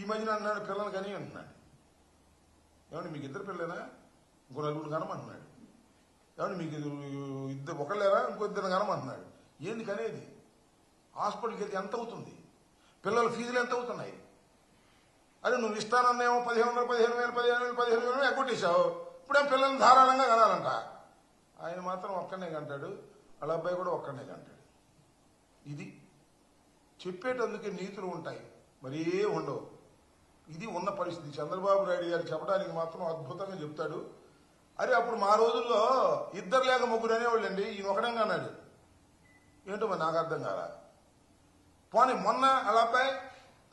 ఈ మధ్యన అన్నాడు పిల్లలు కానీ అంటున్నాడు ఏమంటే మీకు ఇద్దరు పిల్లలేనా? ఇంకో నలుగురు కనమంటున్నాడు ఏమంటే మీకు ఇది- ఇద్దరు ఒకళ్ళేనా? ఇంకో ఇద్దరు కనమంటున్నాడు ఏంది కనేది? హాస్పిటల్కి వెళ్తే ఎంత అవుతుంది? పిల్లల ఫీజులు ఎంత అవుతున్నాయి? అదే నువ్వు ఇస్తానన్నేమో పదిహేను వందలు పదిహేను వేలు పదిహేను వేలు పదిహేను వేలు ఎగ్గొట్టేశావు. ఇప్పుడేం పిల్లల్ని ధారాళంగా కనాలంట? ఆయన మాత్రం ఒక్కనే కంటాడు. వాళ్ళ అబ్బాయి కూడా ఒక్కనే కంటాడు. ఇది చెప్పేటందుకే నీతులు ఉంటాయి. మరీ ఉండవు. ఇది ఉన్న పరిస్థితి. చంద్రబాబు నాయుడు గారు చెప్పడానికి మాత్రం అద్భుతంగా చెప్తాడు. అరే అప్పుడు మా రోజుల్లో ఇద్దరు లేక ముగ్గురు అనేవాళ్ళండి. ఈయన ఒకడంగా అన్నాడు. ఏంటో మరి నాకు అర్థం కాల? పోనీ మొన్న అలాపై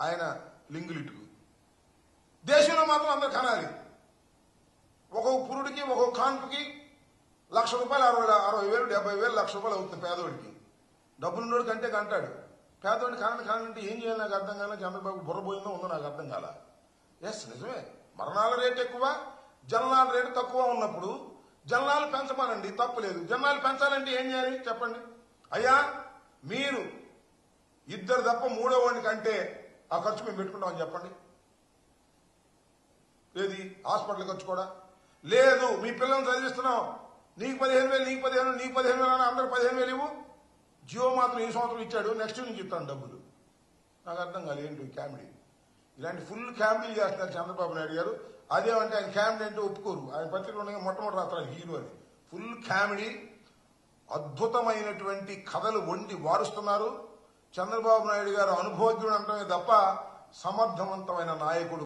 ఆయన లింగులిట్టుకు దేశంలో మాత్రం అందరు కనాలి. ఒక్కొక్క పురుడికి ఒక్కొక్క కాన్పుకి లక్ష రూపాయలు అరవై అరవై వేలు డెబ్బై వేలు లక్ష రూపాయలు అవుతుంది పేదోడికి. డబ్బులున్నోడు కంటే కంటాడు. పేదోడిని కానని కానంటే ఏం చేయాలి నాకు అర్థం కాలే చంద్రబాబు బుర్రబోయిందో ఉందో నాకు అర్థం కాల. ఎస్ నిజమే. మరణాల రేటు ఎక్కువ జననాల రేటు తక్కువ ఉన్నప్పుడు జనాలు పెంచమానండి తప్పులేదు జనాలు పెంచాలంటే ఏం చేయాలి? చెప్పండి. అయ్యా మీరు ఇద్దరు తప్ప మూడో వాడిని కంటే ఆ ఖర్చు మేము పెట్టుకుంటామని చెప్పండి. ఏది? హాస్పిటల్ ఖర్చు కూడా? లేదు మీ పిల్లల్ని చదివిస్తున్నాం. నీకు పదిహేను వేలు నీకు పదిహేను నీకు పదిహేను వేలు అని అందరు పదిహేను వేలు ఇవ్వు. జియో మాత్రం ఈ సంవత్సరం ఇచ్చాడు? నెక్స్ట్ నుంచి ఇస్తాను డబ్బులు. నాకు అర్థం కాలేదు ఏంటి కామెడీ ఇలాంటి ఫుల్ కామెడీ చేస్తున్నారు చంద్రబాబు నాయుడు గారు. అదేమంటే ఆయన కామెడీ అంటే ఒప్పుకోరు. ఆయన పత్రికలు ఉండగా మొట్టమొదటి రాస్తారు హీరో అని ఫుల్ కామెడీ అద్భుతమైనటువంటి కథలు వండి వారుస్తున్నారు. చంద్రబాబు నాయుడు గారు అనుభవజ్ఞుడు అంటమే తప్ప సమర్థవంతమైన నాయకుడు